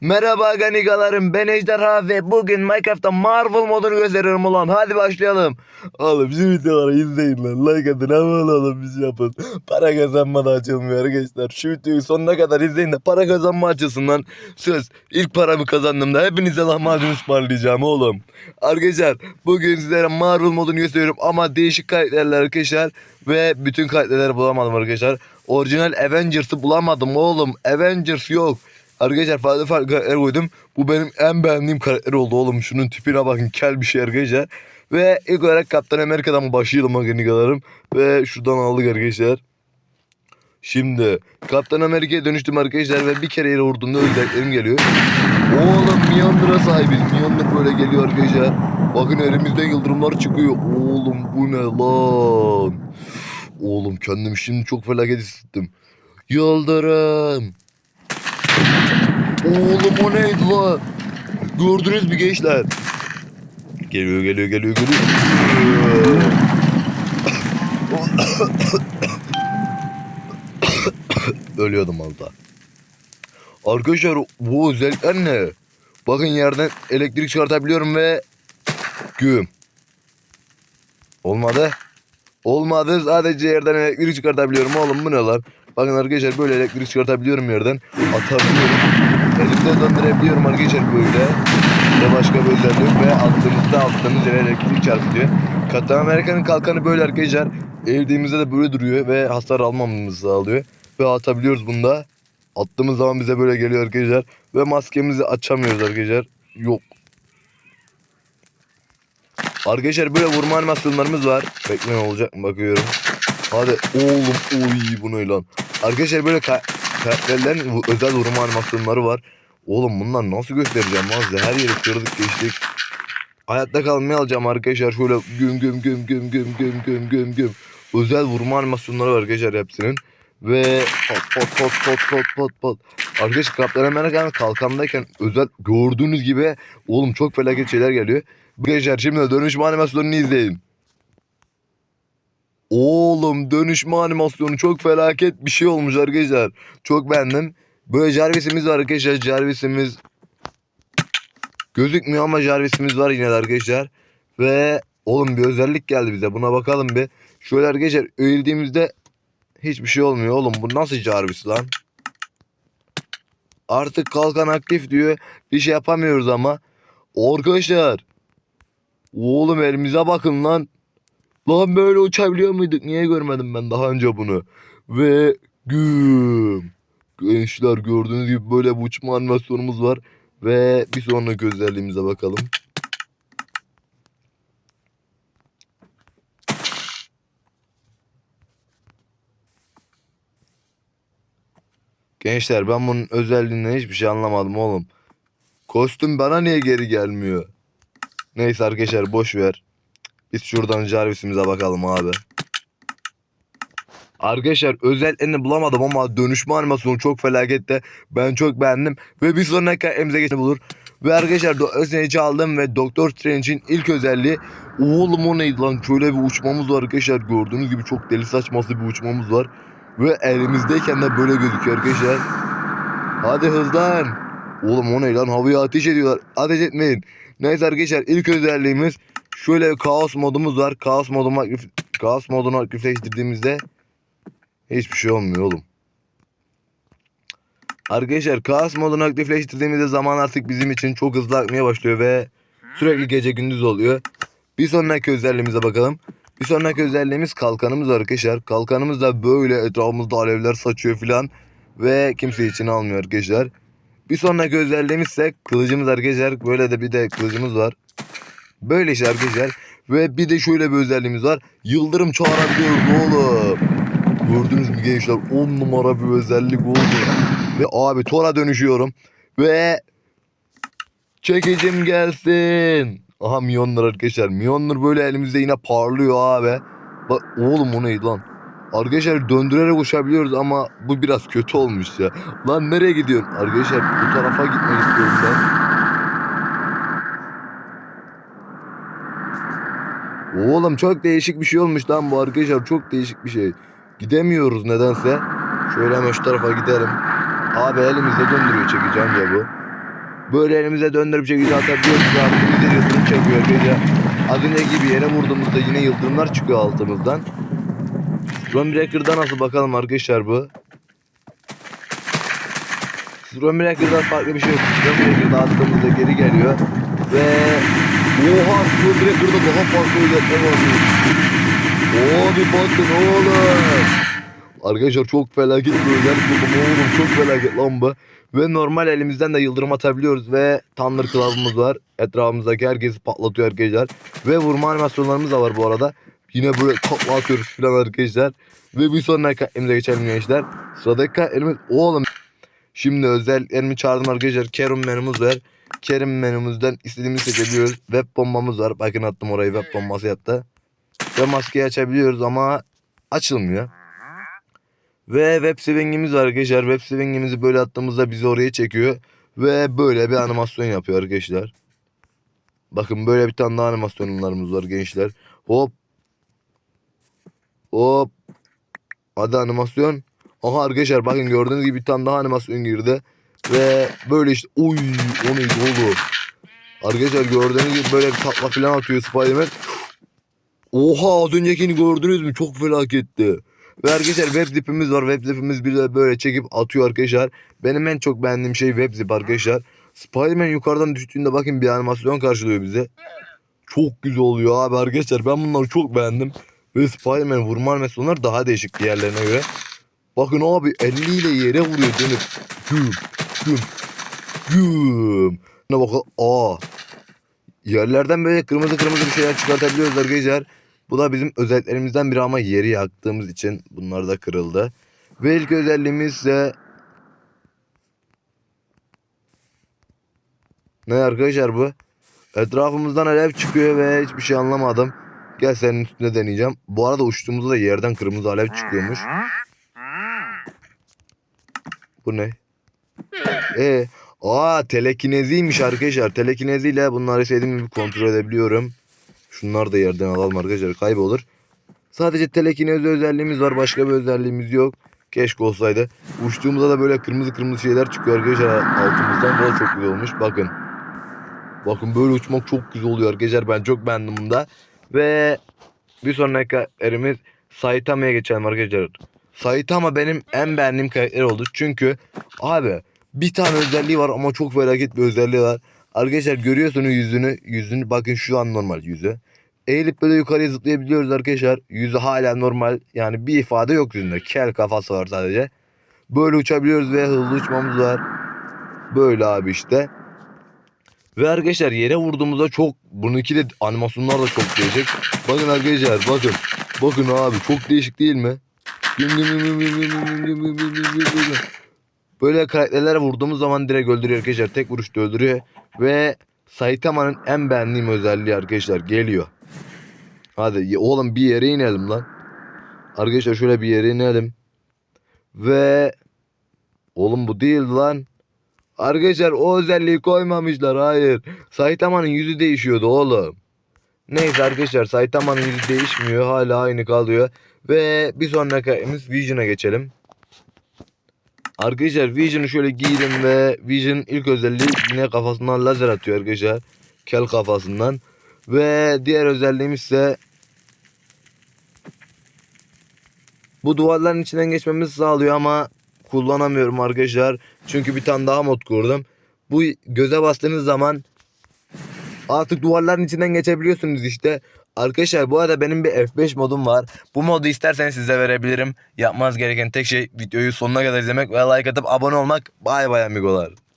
Merhaba ganigalarım ben Ejderha ve bugün Minecraft'ta Marvel modunu gösteriyorum ulan hadi başlayalım. Oğlum şu videoları izleyin lan like atın hemen oğlum bir yapın. Para kazanma da açılmıyor arkadaşlar. Şu videoyu sonuna kadar izleyin de para kazanma açılsın lan. Söz ilk paramı kazandığımda hepinize lahmacun ısmarlayacağım oğlum. Arkadaşlar bugün sizlere Marvel modunu gösteriyorum ama değişik karakterler arkadaşlar. Ve bütün karakterleri bulamadım arkadaşlar. Orijinal Avengers'ı bulamadım oğlum. Avengers yok. Arkadaşlar farklı farklı karakter koydum. Bu benim en beğendiğim karakter oldu oğlum. Şunun tipine bakın kel bir şey arkadaşlar. Ve ilk olarak Kaptan Amerika'dan başlayalım organikalarım. Ve şuradan aldık arkadaşlar. Şimdi Kaptan Amerika'ya dönüştüm arkadaşlar ve bir kere yere vurduğumda özelliklerim geliyor. Oğlum Mjolnir'a sahibiz. Mjolnir böyle geliyor arkadaşlar. Bakın elimizden yıldırımlar çıkıyor. Oğlum bu ne lan? Oğlum kendim şimdi çok felaket hissettim. Yıldırım. Oğlum o neydi la? Gördünüz mü gençler? Geliyor geliyor geliyor geliyor. Ölüyordum az daha. Arkadaşlar bu özellikler ne? Bakın yerden elektrik çıkartabiliyorum ve güm. Olmadı. Olmadı sadece yerden elektrik çıkartabiliyorum oğlum bu ne lan? Bakın arkadaşlar böyle elektrik çıkartabiliyorum yerden. Atabiliyorum. Elimde döndürebiliyorum arkadaşlar böyle. Ve başka bir özellik ve attığımızda attığımız yere elektrik çarpıyor. Kaptan Amerika'nın kalkanı böyle arkadaşlar. Eğildiğimizde de böyle duruyor ve hasar almamamızı sağlıyor. Ve atabiliyoruz bunda. Attığımız zaman bize böyle geliyor arkadaşlar. Ve maskemizi açamıyoruz arkadaşlar. Yok. Arkadaşlar böyle vurma animasyonlarımız var. Bekleyin olacak mı bakıyorum. Hadi oğlum oy bu ne lan. Arkadaşlar böyle ka karakterlerin özel vurma animasyonları var. Oğlum bunlar nasıl göstereceğim lan size? Her yeri kırdık geçtik. Hayatta kalmaya alacağım arkadaşlar. Şöyle güm güm güm güm güm güm güm güm güm. Özel vurma animasyonları var arkadaşlar hepsinin. Ve pat pat pat pat pat pat pat. Arkadaşlar Kaptan Amerika'nın kalkandayken özel gördüğünüz gibi oğlum çok felaket şeyler geliyor. Arkadaşlar şimdi dönüşme animasyonunu izleyin. Oğlum dönüşme animasyonu çok felaket bir şey olmuş arkadaşlar. Çok beğendim. Böyle Jarvis'imiz var arkadaşlar. Jarvis'imiz gözükmüyor ama Jarvis'imiz var yine de arkadaşlar. Ve oğlum bir özellik geldi bize. Buna bakalım bir. Şöyle arkadaşlar eğildiğimizde hiçbir şey olmuyor. Oğlum bu nasıl Jarvis lan? Artık kalkan aktif diyor. Bir şey yapamıyoruz ama. Arkadaşlar. Oğlum elimize bakın lan. Lan böyle uçabiliyor muyduk? Niye görmedim ben daha önce bunu? Ve güm. Gençler gördüğünüz gibi böyle bir uçma animasyonumuz var. Ve bir sonraki özelliğimize bakalım. Gençler ben bunun özelliğinden hiçbir şey anlamadım oğlum. Kostüm bana niye geri gelmiyor? Neyse arkadaşlar boş ver. Biz şuradan Jarvis'imize bakalım abi. Arkadaşlar özelliklerini bulamadım ama dönüşme animasyonu çok felakette. Ben çok beğendim. Ve bir sonraki emze geçti bulur. Ve arkadaşlar Strange'i aldım ve Doktor Strange'in ilk özelliği Oğlum o neydi lan şöyle bir uçmamız var arkadaşlar gördüğünüz gibi çok deli saçması bir uçmamız var. Ve elimizdeyken de böyle gözüküyor arkadaşlar. Hadi hızlan. Oğlum o ne lan havaya ateş ediyorlar. Ateş etmeyin. Neyse arkadaşlar ilk özelliğimiz şöyle kaos modumuz var. Kaos modunu aktif, kaos modunu aktifleştirdiğimizde hiçbir şey olmuyor oğlum. Arkadaşlar kaos modunu aktifleştirdiğimizde zaman artık bizim için çok hızlı akmaya başlıyor ve sürekli gece gündüz oluyor. Bir sonraki özelliğimize bakalım. Bir sonraki özelliğimiz kalkanımız arkadaşlar. Kalkanımız da böyle etrafımızda alevler saçıyor filan ve kimse için almıyor arkadaşlar. Bir sonraki özelliğimiz ise kılıcımız arkadaşlar. Böyle de bir de kılıcımız var. Böyle işte arkadaşlar. Ve bir de şöyle bir özelliğimiz var. Yıldırım çağırabiliyoruz oğlum. Gördünüz mü gençler? 10 numara bir özellik oldu. Ve abi Thor'a dönüşüyorum. Ve çekicim gelsin. Aha Mjolnir arkadaşlar. Mjolnir böyle elimizde yine parlıyor abi. Bak oğlum o neydi lan? Arkadaşlar döndürerek uçabiliyoruz ama bu biraz kötü olmuş ya. Lan nereye gidiyorsun? Arkadaşlar bu tarafa gitmek istiyorum ben. Oğlum çok değişik bir şey olmuş lan bu arkadaşlar. Çok değişik bir şey. Gidemiyoruz nedense. Şöyle hemen şu tarafa gidelim. Abi elimizde döndürüyor çekeceğim ya bu. Böyle elimize döndürüp şekilde atabiliyoruz. Ve altımızda yıldırım çekiyor arkadaşlar. Az önceki gibi yere vurduğumuzda yine yıldırımlar çıkıyor altımızdan. Storm Breaker'da nasıl bakalım arkadaşlar bu. Storm Breaker'da farklı bir şey yok. Storm Breaker'da attığımızda geri geliyor. Ve Oha Storm Breaker'da daha farklı özellikler var. Bir bakın oğlum. Arkadaşlar çok felaket bir özellik buldum oğlum çok felaket lan bu. Ve normal elimizden de yıldırım atabiliyoruz ve Thunder kılavumuz var. Etrafımızdaki herkesi patlatıyor arkadaşlar. Ve vurma animasyonlarımız da var bu arada. Yine böyle takla atıyoruz falan arkadaşlar. Ve bir sonraki katlimimize geçelim gençler. Sıradaki katlimimiz oğlum. Şimdi özelliklerimi çağırdım arkadaşlar. Kerim menümüz var. Kerim menümüzden istediğimizi seçebiliyoruz. Web bombamız var. Bakın attım orayı web bombası yaptı. Ve maskeyi açabiliyoruz ama açılmıyor. Ve web swing'imiz var arkadaşlar. Web swing'imizi böyle attığımızda bizi oraya çekiyor. Ve böyle bir animasyon yapıyor arkadaşlar. Bakın böyle bir tane daha animasyonlarımız var gençler. Hop. Hop. Hadi animasyon. Aha arkadaşlar bakın gördüğünüz gibi bir tane daha animasyon girdi. Ve böyle işte oy o neydi oğlum. Arkadaşlar gördüğünüz gibi böyle takla falan atıyor Spiderman. Oha az öncekini gördünüz mü? Çok felaketti. Ve arkadaşlar web zipimiz var. Web zipimiz bir de böyle çekip atıyor arkadaşlar. Benim en çok beğendiğim şey web zip arkadaşlar. Spiderman yukarıdan düştüğünde bakın bir animasyon karşılıyor bize. Çok güzel oluyor abi arkadaşlar. Ben bunları çok beğendim. Ve Spiderman vurma animasyonlar daha değişik diğerlerine göre. Bakın abi 50 ile yere vuruyor dönüp. Güm güm güm. Ne bakın aa. Yerlerden böyle kırmızı kırmızı bir şeyler çıkartabiliyoruz arkadaşlar. Bu da bizim özelliklerimizden biri ama yeri yaktığımız için bunlar da kırıldı. Ve ilk özelliğimiz ise ne arkadaşlar bu? Etrafımızdan alev çıkıyor ve hiçbir şey anlamadım. Gel senin üstünde deneyeceğim. Bu arada uçtuğumuzda da yerden kırmızı alev çıkıyormuş. Bu ne? E, aa telekineziymiş arkadaşlar. Telekineziyle bunları istediğim gibi kontrol edebiliyorum. Şunları da yerden alalım arkadaşlar kaybolur. Sadece telekinezi özelliğimiz var. Başka bir özelliğimiz yok. Keşke olsaydı. Uçtuğumuzda da böyle kırmızı kırmızı şeyler çıkıyor arkadaşlar altımızdan. Bu da çok güzel olmuş. Bakın. Bakın böyle uçmak çok güzel oluyor arkadaşlar. Ben çok beğendim bunu da. Ve bir sonraki karakterimiz Saitama'ya geçelim arkadaşlar. Saitama benim en beğendiğim karakter oldu. Çünkü abi bir tane özelliği var ama çok felaket bir özelliği var. Arkadaşlar görüyorsunuz yüzünü. Yüzünü bakın şu an normal yüzü. Eğilip böyle yukarıya zıplayabiliyoruz arkadaşlar. Yüzü hala normal. Yani bir ifade yok yüzünde. Kel kafası var sadece. Böyle uçabiliyoruz ve hızlı uçmamız var. Böyle abi işte. Ve arkadaşlar yere vurduğumuzda çok bununki de animasyonlar da çok değişik. Bakın arkadaşlar bakın. Bakın abi çok değişik değil mi? Böyle karakterlere vurduğumuz zaman direkt öldürüyor arkadaşlar. Tek vuruşta öldürüyor. Ve Saitama'nın en beğendiğim özelliği arkadaşlar geliyor. Hadi oğlum bir yere inelim lan. Arkadaşlar şöyle bir yere inelim. Ve oğlum bu değildi lan. Arkadaşlar o özelliği koymamışlar hayır. Saitama'nın yüzü değişiyordu oğlum. Neyse arkadaşlar Saitama'nın yüzü değişmiyor hala aynı kalıyor. Ve bir sonraki ayımız Vision'a geçelim. Arkadaşlar Vision'ı şöyle giyelim ve Vision ilk özelliği yine kafasından lazer atıyor arkadaşlar. Kel kafasından. Ve diğer özelliğimiz ise bu duvarların içinden geçmemizi sağlıyor ama kullanamıyorum arkadaşlar. Çünkü bir tane daha mod kurdum. Bu göze bastığınız zaman artık duvarların içinden geçebiliyorsunuz işte. Arkadaşlar bu arada benim bir F5 modum var. Bu modu isterseniz size verebilirim. Yapmanız gereken tek şey videoyu sonuna kadar izlemek ve like atıp abone olmak. Bay bay amigolar.